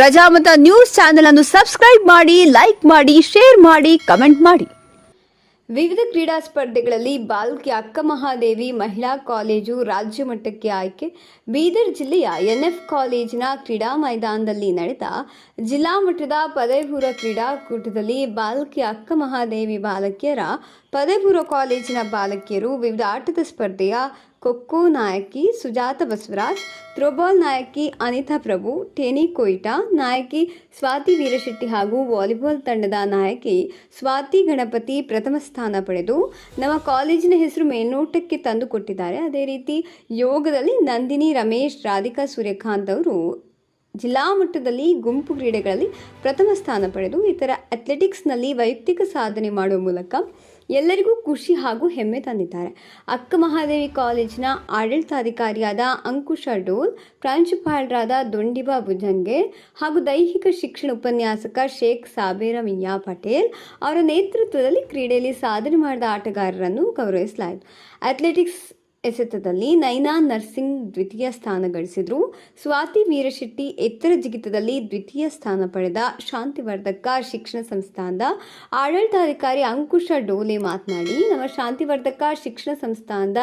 Prajamata news channel ಅನ್ನು subscribe ಮಾಡಿ, like ಮಾಡಿ, ಶೇರ್ ಮಾಡಿ, ಕಮೆಂಟ್ ಮಾಡಿ. ವಿವಿಧ ಕ್ರೀಡಾ ಸ್ಪರ್ಧೆಗಳಲ್ಲಿ ಬಾಲ್ಕಿ ಅಕ್ಕ ಮಹಾದೇವಿ ಮಹಿಳಾ ಕಾಲೇಜು ರಾಜ್ಯ ಮಟ್ಟಕ್ಕೆ ಆಯ್ಕೆ. ಬೀದರ್ ಜಿಲ್ಲೆಯ ಎನ್ಎಫ್ ಕಾಲೇಜಿನ ಕ್ರೀಡಾ ಮೈದಾನದಲ್ಲಿ ನಡೆದ ಜಿಲ್ಲಾ ಮಟ್ಟದ ಪದವಿಪೂರ್ವ ಕ್ರೀಡಾಕೂಟದಲ್ಲಿ ಬಾಲ್ಕಿ ಅಕ್ಕ ಮಹಾದೇವಿ ಬಾಲಕಿಯರ ಪದವಿಪೂರ್ವ ಕಾಲೇಜಿನ ಬಾಲಕಿಯರು ವಿವಿಧ ಆಟದ ಸ್ಪರ್ಧೆಯ ಖೋಖೋ ನಾಯಕಿ ಸುಜಾತ ಬಸವರಾಜ್, ಥ್ರೋಬಾಲ್ ನಾಯಕಿ ಅನಿತಾ ಪ್ರಭು ಟೆನಿ ಕೊಯ್ಟಾ, ನಾಯಕಿ ಸ್ವಾತಿ ವೀರಶೆಟ್ಟಿ ಹಾಗೂ ವಾಲಿಬಾಲ್ ತಂಡದ ನಾಯಕಿ ಸ್ವಾತಿ ಗಣಪತಿ ಪ್ರಥಮ ಸ್ಥಾನ ಪಡೆದು ನಮ್ಮ ಕಾಲೇಜಿನ ಹೆಸರು ಮೇಲ್ನೋಟಕ್ಕೆ ತಂದು ಕೊಟ್ಟಿದ್ದಾರೆ. ಅದೇ ರೀತಿ ಯೋಗದಲ್ಲಿ ನಂದಿನಿ, ರಮೇಶ್, ರಾಧಿಕಾ ಸೂರ್ಯಕಾಂತ್ ಅವರು ಜಿಲ್ಲಾ ಮಟ್ಟದಲ್ಲಿ ಗುಂಪು ಕ್ರೀಡೆಗಳಲ್ಲಿ ಪ್ರಥಮ ಸ್ಥಾನ ಪಡೆದು ಇತರ ಅಥ್ಲೆಟಿಕ್ಸ್ನಲ್ಲಿ ವೈಯಕ್ತಿಕ ಸಾಧನೆ ಮಾಡುವ ಮೂಲಕ ಎಲ್ಲರಿಗೂ ಖುಷಿ ಹಾಗೂ ಹೆಮ್ಮೆ ತಂದಿದ್ದಾರೆ. ಅಕ್ಕ ಮಹಾದೇವಿ ಕಾಲೇಜಿನ ಆಡಳಿತಾಧಿಕಾರಿಯಾದ ಅಂಕುಶ ಡೋಲ್, ಪ್ರಾಂಶುಪಾಲರಾದ ದೊಂಡಿಬಾ ಭುಜಂಗೆ ಹಾಗೂ ದೈಹಿಕ ಶಿಕ್ಷಣ ಉಪನ್ಯಾಸಕ ಶೇಖ್ ಸಾಬೇರ ಮಿಯಾ ಪಟೇಲ್ ಅವರ ನೇತೃತ್ವದಲ್ಲಿ ಕ್ರೀಡೆಯಲ್ಲಿ ಸಾಧನೆ ಮಾಡಿದ ಆಟಗಾರರನ್ನು ಗೌರವಿಸಲಾಯಿತು. ಅಥ್ಲೆಟಿಕ್ಸ್ ಎಸೆತದಲ್ಲಿ ನೈನಾ ನರ್ಸಿಂಗ್ ದ್ವಿತೀಯ ಸ್ಥಾನ ಗಳಿಸಿದ್ರು. ಸ್ವಾತಿ ವೀರಶೆಟ್ಟಿ ಎತ್ತರ ಜಿಗಿತದಲ್ಲಿ ದ್ವಿತೀಯ ಸ್ಥಾನ ಪಡೆದ ಶಾಂತಿವರ್ಧಕ ಶಿಕ್ಷಣ ಸಂಸ್ಥಾನದ ಆಡಳಿತಾಧಿಕಾರಿ ಅಂಕುಶ ಡೋಲೆ ಮಾತನಾಡಿ, ನಮ್ಮ ಶಾಂತಿವರ್ಧಕ ಶಿಕ್ಷಣ ಸಂಸ್ಥಾನದ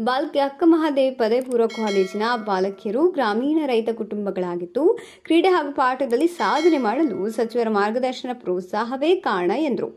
ಬಾಲಕಿ ಅಕ್ಕ ಮಹಾದೇವಿ ಪದವಿ ಕಾಲೇಜಿನ ಬಾಲಕಿಯರು ಗ್ರಾಮೀಣ ರೈತ ಕುಟುಂಬಗಳಾಗಿದ್ದು, ಕ್ರೀಡೆ ಹಾಗೂ ಪಾಠದಲ್ಲಿ ಸಾಧನೆ ಮಾಡಲು ಸಚಿವರ ಮಾರ್ಗದರ್ಶನ ಪ್ರೋತ್ಸಾಹವೇ ಕಾರಣ ಎಂದರು.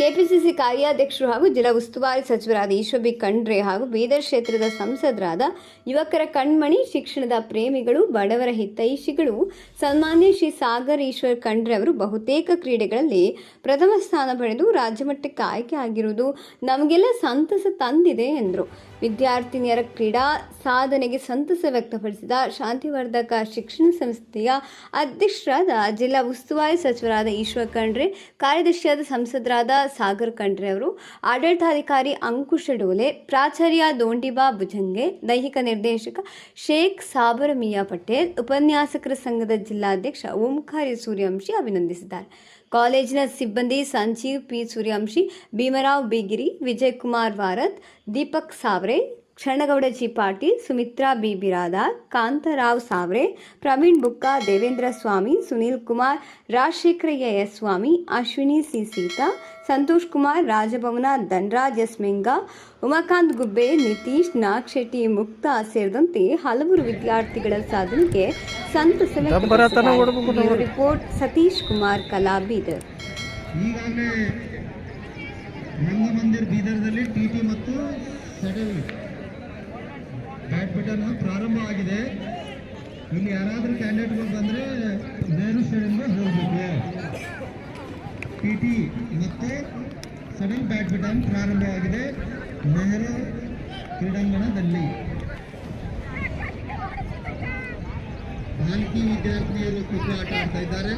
ಕೆಪಿಸಿಸಿ ಕಾರ್ಯಾಧ್ಯಕ್ಷರು ಹಾಗೂ ಜಿಲ್ಲಾ ಉಸ್ತುವಾರಿ ಸಚಿವರಾದ ಈಶ್ವಬಿ ಖಂಡ್ರೆ ಹಾಗೂ ಬೀದರ್ ಕ್ಷೇತ್ರದ ಸಂಸದರಾದ ಯುವಕರ ಕಣ್ಮಣಿ, ಶಿಕ್ಷಣದ ಪ್ರೇಮಿಗಳು, ಬಡವರ ಹಿತೈಷಿಗಳು, ಸನ್ಮಾನ್ಯ ಶ್ರೀ ಸಾಗರ್ ಈಶ್ವರ್ ಖಂಡ್ರೆ ಅವರು ಬಹುತೇಕ ಕ್ರೀಡೆಗಳಲ್ಲಿ ಪ್ರಥಮ ಸ್ಥಾನ ಪಡೆದು ರಾಜ್ಯಮಟ್ಟಕ್ಕೆ ಆಯ್ಕೆ ಆಗಿರುವುದು ನಮಗೆಲ್ಲ ಸಂತಸ ತಂದಿದೆ ಎಂದರು. ವಿದ್ಯಾರ್ಥಿನಿಯರ ಕ್ರೀಡಾ ಸಾಧನೆಗೆ ಸಂತಸ ವ್ಯಕ್ತಪಡಿಸಿದ ಶಾಂತಿವರ್ಧಕ ಶಿಕ್ಷಣ ಸಂಸ್ಥೆಯ ಅಧ್ಯಕ್ಷರಾದ ಜಿಲ್ಲಾ ಉಸ್ತುವಾರಿ ಸಚಿವರಾದ ಈಶ್ವರ್ ಖಂಡ್ರೆ, ಕಾರ್ಯದರ್ಶಿಯಾದ ಸಂಸದರಾದ ಸಾಗರ್ ಖಂಡ್ರೆ ಅವರು, ಆಡಳಿತಾಧಿಕಾರಿ ಅಂಕುಶ ಡೋಲೆ, ಪ್ರಾಚಾರ್ಯ ದೋಂಡಿಬಾ ಭುಜಂಗೆ, ದೈಹಿಕ ನಿರ್ದೇಶಕ ಶೇಖ್ ಸಾಬರ ಮಿಯಾ ಪಟೇಲ್, ಉಪನ್ಯಾಸಕರ ಸಂಘದ ಜಿಲ್ಲಾಧ್ಯಕ್ಷ ಓಂಕಾರಿ ಸೂರ್ಯವಂಶಿ ಅಭಿನಂದಿಸಿದ್ದಾರೆ. ಕಾಲೇಜಿನ ಸಿಬ್ಬಂದಿ Sanjeev P Suryavanshi, Bhimrao Bigiri, Vijay Kumar Warat Deepak Savre Kshanagouda G Patil Sumitra B Biradar Kantrao Savre Praveen Bukka Devendra Swamy Sunil Kumar Rajashekharayya S Swamy Ashwini C Seetha Santosh Kumar Rajabhavana Dhanraj S Menga Umakant Gubbe Nitish Nag Shetty Mukta ಸೇರಿದಂತೆ ಹಲವರು ವಿದ್ಯಾರ್ಥಿಗಳ ಸಾಧನೆಗೆ ಸಂತಸ report Satish Kumar Kala Bidar ಈಗಾಗಲೇ ರಂಗಮಂದಿರ್ ಬೀದರ್ದಲ್ಲಿ T T ಮತ್ತು ಸಡಲ್ badminton ಪ್ರಾರಂಭ ಆಗಿದೆ. ಇಲ್ಲಿ ಯಾರಾದರೂ ಕ್ಯಾಂಡಿಡೇಟ್ಗಳು ಬಂದರೆ ನೆಹರು ಸ್ಟೇಡಿಯಂಗೆ ಹೋಗಬೇಕು. ಟಿ ಟಿ ಮತ್ತು ಸಡಲ್ ಬ್ಯಾಡ್ಮಿಂಟನ್ ಪ್ರಾರಂಭವಾಗಿದೆ ನೆಹರು ಕ್ರೀಡಾಂಗಣದಲ್ಲಿ. ನಾಲ್ಕು ವಿದ್ಯಾರ್ಥಿನಿಯರು ಖೋಖೋ ಆಟ ಆಡ್ತಾ ಇದ್ದಾರೆ.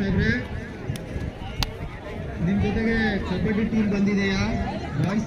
ಸಾಹೇಬ್ರೆ. ನಿಮ್ಮ ಜೊತೆಗೆ ಕಬಡ್ಡಿ ಟೀಮ್ ಬಂದಿದೆಯಾ? ಬಾಯ್ಸ್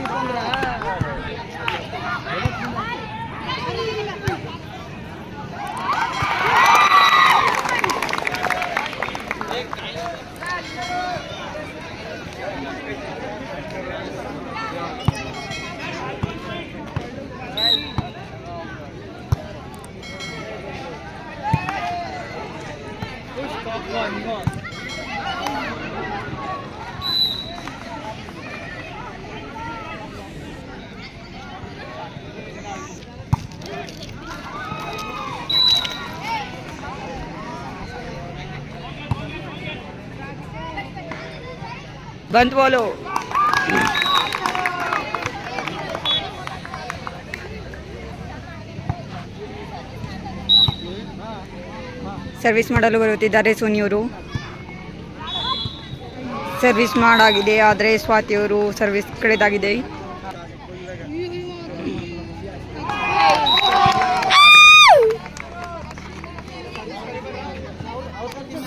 people ಬಂದ್ ಬೋಲು ಸರ್ವಿಸ್ ಮಾಡಲು ಬರುತ್ತಿದ್ದಾರೆ ಸೋನಿಯವರು ಸರ್ವಿಸ್ ಮಾಡಾಗಿದೆ, ಆದರೆ ಸ್ವಾತಿಯವರು ಸರ್ವಿಸ್ ಕಳೆದಾಗಿದೆ.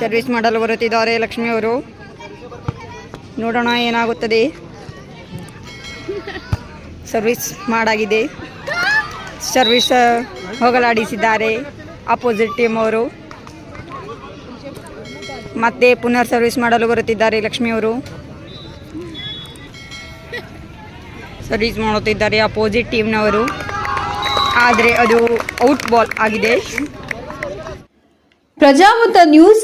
ಸರ್ವಿಸ್ ಮಾಡಲು ಬರುತ್ತಿದ್ದಾರೆ ಲಕ್ಷ್ಮಿಯವರು ನೋಡೋಣ ಏನಾಗುತ್ತದೆ. ಸರ್ವಿಸ್ ಮಾಡಾಗಿದೆ. ಸರ್ವಿಸ್ ಹೋಗಲಾಡಿಸಿದ್ದಾರೆ. ಅಪೋಸಿಟ್ ಟೀಮ್ ಅವರು. ಮತ್ತೆ ಪುನರ್ ಸರ್ವಿಸ್ ಮಾಡಲು ಬರುತ್ತಿದ್ದಾರೆ ಲಕ್ಷ್ಮಿಯವರು ಸರ್ವಿಸ್ ಮಾಡುತ್ತಿದ್ದಾರೆ ಅಪೋಸಿಟ್ ಟೀಮ್ನವರು. ಆದರೆ ಅದು ಔಟ್ ಬಾಲ್ ಆಗಿದೆ. ಪ್ರಜಾಮತ ನ್ಯೂಸ್